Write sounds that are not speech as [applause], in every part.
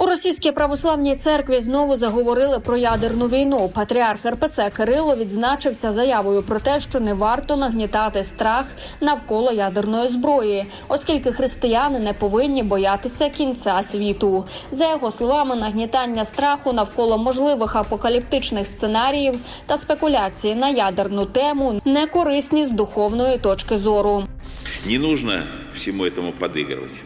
У російській православній церкві знову заговорили про ядерну війну. Патріарх РПЦ Кирило відзначився заявою про те, що не варто нагнітати страх навколо ядерної зброї, оскільки християни не повинні боятися кінця світу. За його словами, нагнітання страху навколо можливих апокаліптичних сценаріїв та спекуляції на ядерну тему не корисні з духовної точки зору. Не нужно всему этому подыгрывать.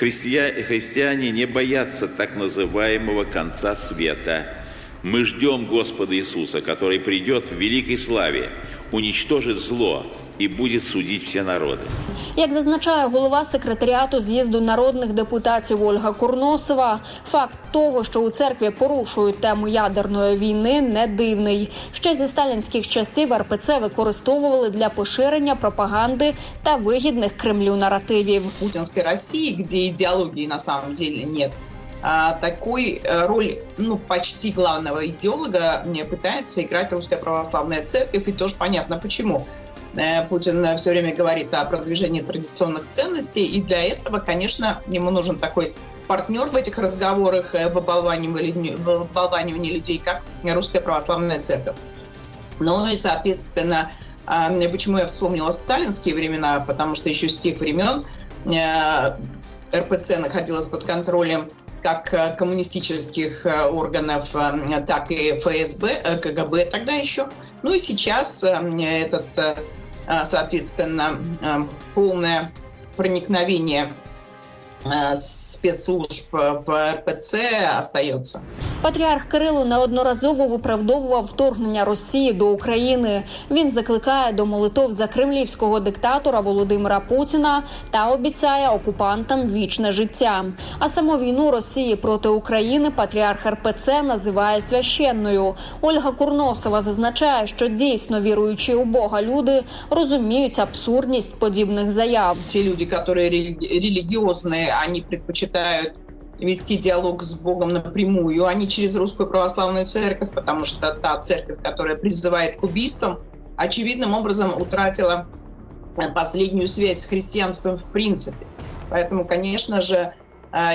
Христия- христиане не боятся так называемого конца света. Мы ждем Господа Иисуса, который придет в великой славе, уничтожит зло и будет судить все народы. Як зазначає голова секретаріату з'їзду народних депутатів Ольга Курносова, факт того, що у церкві порушують тему ядерної війни, не дивний. Ще зі сталінських часів РПЦ використовували для поширення пропаганди та вигідних Кремлю наративів. путинской России, где идеологии на самом деле нет, такой э, роль, ну, почти главного идеолога мне пытается играть Русская Православная Церковь, и тоже понятно почему. Э, Путин все время говорит о продвижении традиционных ценностей, и для этого, конечно, ему нужен такой партнер в этих разговорах, э, в оболванивании, в оболванивании людей, как Русская Православная Церковь. Ну и, соответственно, а, почему я вспомнила сталинские времена, потому что еще с тех времен э, РПЦ находилась под контролем как э, коммунистических э, органов, э, так и ФСБ, КГБ тогда еще. Ну и сейчас этот, соответственно, полное проникновение спецслужб в РПЦ остается. Патріарх Кирило неодноразово виправдовував вторгнення Росії до України. Він закликає до молитов за кремлівського диктатора Володимира Путіна та обіцяє окупантам вічне життя. А саму війну Росії проти України патріарх РПЦ називає священною. Ольга Курносова зазначає, що дійсно віруючі у Бога люди розуміють абсурдність подібних заяв. те люди, которые религи- религиозные, они предпочитают вести диалог с Богом напрямую, а не через Русскую Православную Церковь, потому что та церковь, которая призывает к убийствам, очевидным образом утратила последнюю связь с христианством в принципе. Поэтому, конечно же,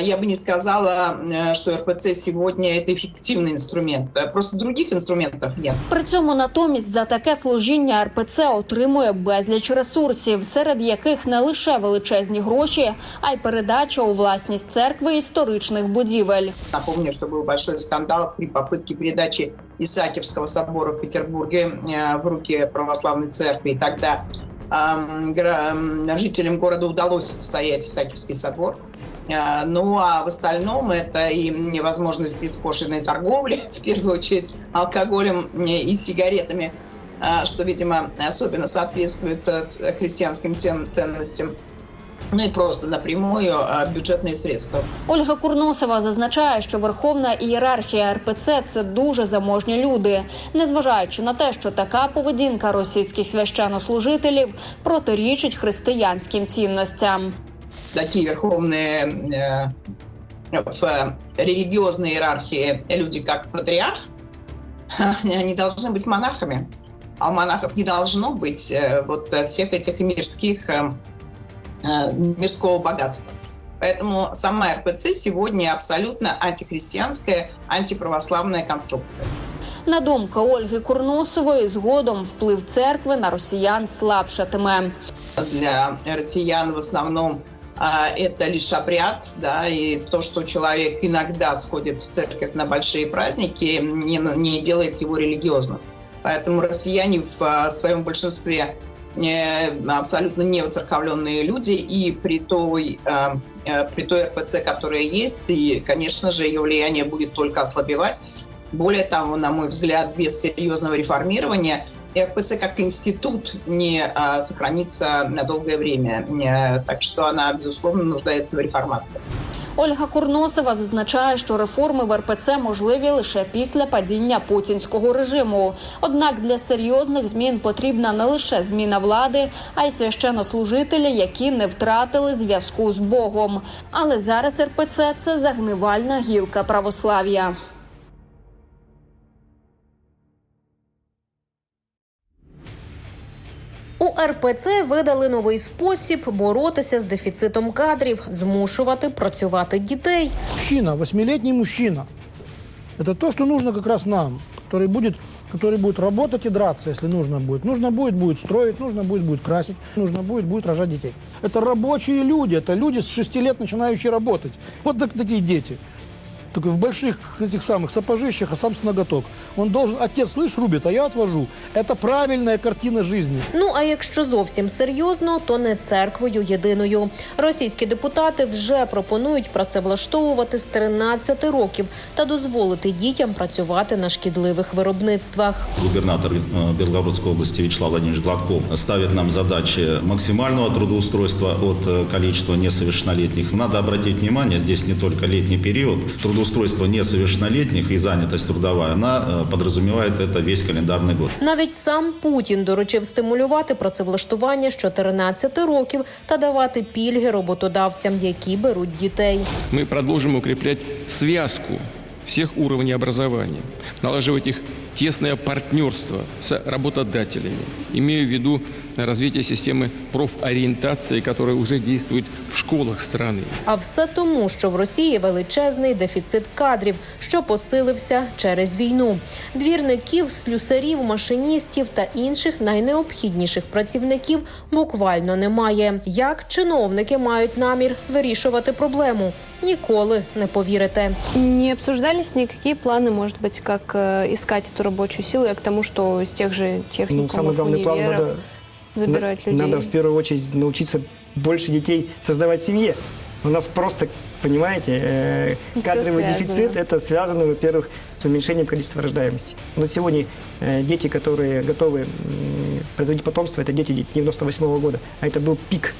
я бы не сказала, э, что РПЦ сегодня это эффективный инструмент. Э, Просто других инструментов нет. При цьому натомість за таке служіння РПЦ отримує безліч ресурсів, серед яких не лише величезні гроші, а й передача у власність церкви історичних будівель. Напомню, что был большой скандал при попытке передачи Исаакиевского собора в Петербурге э, в руки православной церкви. И тогда эм, гра- м, жителям города удалось отстоять Исаакиевский собор. Э, Ну а в остальном это и невозможность беспошлиной торговли, [laughs] в первую очередь алкоголем э, и сигаретами, э, что, видимо, особенно соответствует э, ц- христианским цен- ценностям. Ну и просто напрямую э, бюджетные средства. Ольга Курносова зазначає, що верховна ієрархія РПЦ це дуже заможні люди, незважаючи на те, що така поведінка російських священнослужителів протирічить християнським цінностям. Такие верховные э, в религиозной иерархии люди, как патриарх, [laughs] они должны быть монахами. А у монахов не должно быть э, вот э, всех этих мирских, э, э, мирского богатства. Поэтому сама РПЦ сегодня абсолютно антихристианская, антиправославная конструкция. На думку Ольги Курносової, згодом вплив церкви на росіян слабшатиме. для россиян в основном а, это лишь обряд, да, и то, что человек иногда сходит в церковь на большие праздники, не, не делает его религиозным. Поэтому россияне в а, своем большинстве э, абсолютно не воцерковленные люди, и при той, а, э, при той РПЦ, которая есть, и, конечно же, ее влияние будет только ослабевать. Более того, на мой взгляд, без серьезного реформирования РПЦ как институт не сохранится на долгое время. Э, Так что она, безусловно, нуждается в реформации. Ольга Курносова зазначає, що реформи в РПЦ можливі лише після падіння путінського режиму. Однак для серйозних змін потрібна не лише зміна влади, а й священнослужителі, які не втратили зв'язку з Богом. Але зараз РПЦ це загнивальна гілка православ'я. РПЦ видали новий спосіб боротися з дефіцитом кадрів, змушувати працювати дітей. Мужчина, восьмилетний мужчина. Это то, что нужно как раз нам, который будет, который будет работать и драться, если нужно будет. Нужно будет, будет строить, нужно будет, будет красить, нужно будет, будет рожать детей. Это рабочие люди, это люди с 6 лет, начинающие работать. Вот так, такие дети. Только в больших этих самых сапожищах, а сам с ноготок. Он должен, отец, слышь, рубит, а я отвожу. Это правильная картина жизни. Ну а якщо зовсім серйозно, то не церквою єдиною. Російські депутати вже пропонують працевлаштовувати з 13 років та дозволити дітям працювати на шкідливих виробництвах. Губернатор э, Белгородской области Вячеслав Владимирович Гладков ставит нам задачи максимального трудоустройства от э, количества несовершеннолетних. Надо обратить внимание, здесь не только летний период. Трудоустройство несовершеннолетних и занятость трудовая, она э, подразумевает это весь календарный год. Навіть сам Путін доручив стимулювати працевлаштування з 14 років та давати пільги роботодавцям, які беруть дітей. Мы продолжим укреплять связку всех уровней образования, налаживать их тесное партнерство с работодателями, имея в виду развитие системы профориентации, которая уже действует в школах страны. А все тому, що в Росії величезний дефіцит кадрів, що посилився через війну. Двірників, слюсарів, машиністів та інших найнеобхідніших працівників буквально немає. Як чиновники мають намір вирішувати проблему? Ніколи не повірите. Не обсуждались никакие планы, может быть, как э, искать эту рабочую силу, я к тому, что из тех же Ну, техникумов, самый главный план универов надо, забирать на- людей. надо в первую очередь научиться больше детей создавать в семье. У нас просто, понимаете, э, Всё кадровый связано. дефицит это связано, во-первых, с уменьшением количества рождаемости. Но сегодня э, дети, которые готовы м, производить потомство, это дети 98 года, а это был пик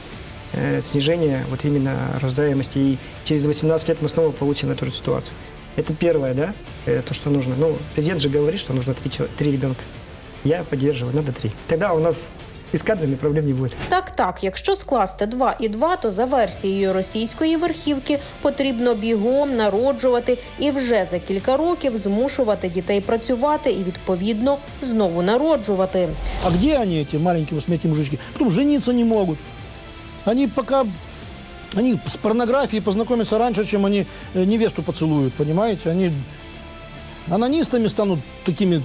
э, снижения вот именно рождаемости. И через 18 лет мы снова получим эту же ситуацию. Это первое, да, э, то, что нужно. Ну, президент же говорит, что нужно три, чело- три ребенка. Я поддерживаю, надо три. Тогда у нас и с кадрами проблем не будет. Так, так, якщо скласти 2 і 2, то за версією російської верхівки потрібно бігом народжувати і вже за кілька років змушувати дітей працювати і відповідно знову народжувати. А где они, эти маленькие восьмилетние мужички? Потом жениться не могут. Они пока... Они с порнографией познакомятся раньше, чем они э, невесту поцелуют, понимаете? Они анонистами станут такими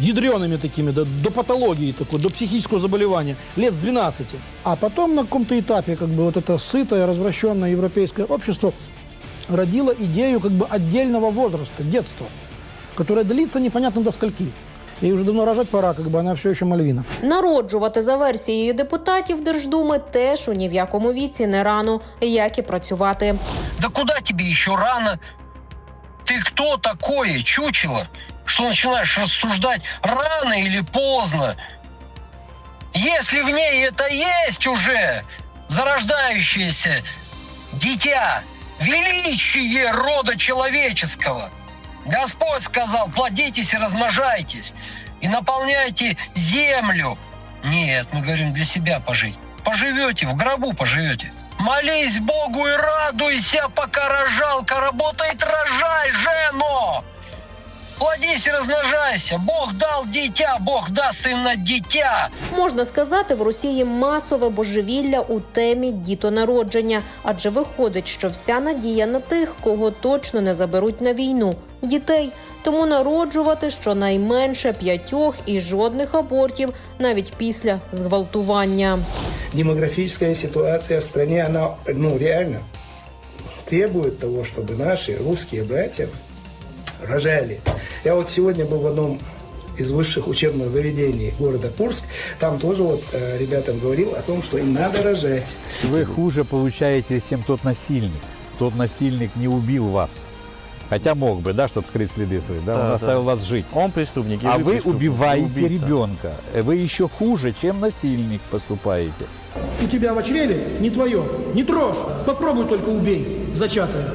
ядреными такими, до, до патологии такой, до психического заболевания, лет с 12. А потом на каком-то этапе как бы вот это сытое, развращенное европейское общество родило идею как бы отдельного возраста, детства, которое длится непонятно до скольки. Ей уже давно рожать пора, как бы она все еще Мальвина. Народжувати за версією депутатів Держдуми теж у ні в якому віці не рано, як і працювати. Да куда тебе еще рано? Ты кто такое, чучело, что начинаешь рассуждать рано или поздно? Если в ней это есть уже, зарождающееся дитя, величие рода человеческого. Господь сказал, плодитесь и размножайтесь, и наполняйте землю. Нет, мы говорим для себя пожить. Поживете, в гробу поживете. Молись Богу и радуйся, пока рожалка работает, рожай, жено! Плодись и размножайся. Бог дал дитя, Бог даст и на дитя. Можна сказати, в Росії масове божевілля у темі дітонародження, адже виходить, що вся надія на тих, кого точно не заберуть на війну дітей. Тому народжувати щонайменше п'ятьох і жодних абортів навіть після зґвалтування. демографическая ситуация в стране, она, ну, реально требует того, чтобы наши русские братья рожали. Я вот сегодня был в одном из высших учебных заведений города Курск. Там тоже вот э, ребятам говорил о том, что им надо рожать. Вы хуже получаете, чем тот насильник. Тот насильник не убил вас. Хотя мог бы, да, чтобы скрыть следы свои, да, он оставил вас жить. Он преступник, и а вы вы преступник, убиваете убийца. ребенка. Вы еще хуже, чем насильник поступаете. У тебя в чреве не твое. Не трожь. Попробуй только убей, зачатое.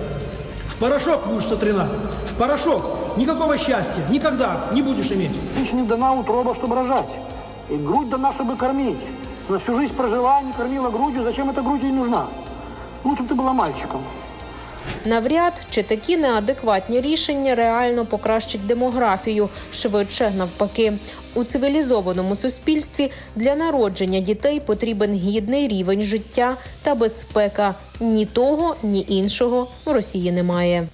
В порошок будешь сотрена. В порошок. Никакого счастья. Никогда не будешь иметь. Женщине дана утроба, чтобы рожать. И грудь дана, чтобы кормить. На всю жизнь прожила, не кормила грудью. Зачем эта грудь ей нужна? Лучше бы ты была мальчиком. Навряд чи такі неадекватні рішення реально покращать демографію, швидше навпаки. У цивілізованому суспільстві для народження дітей потрібен гідний рівень життя та безпека. Ні того, ні іншого в Росії немає.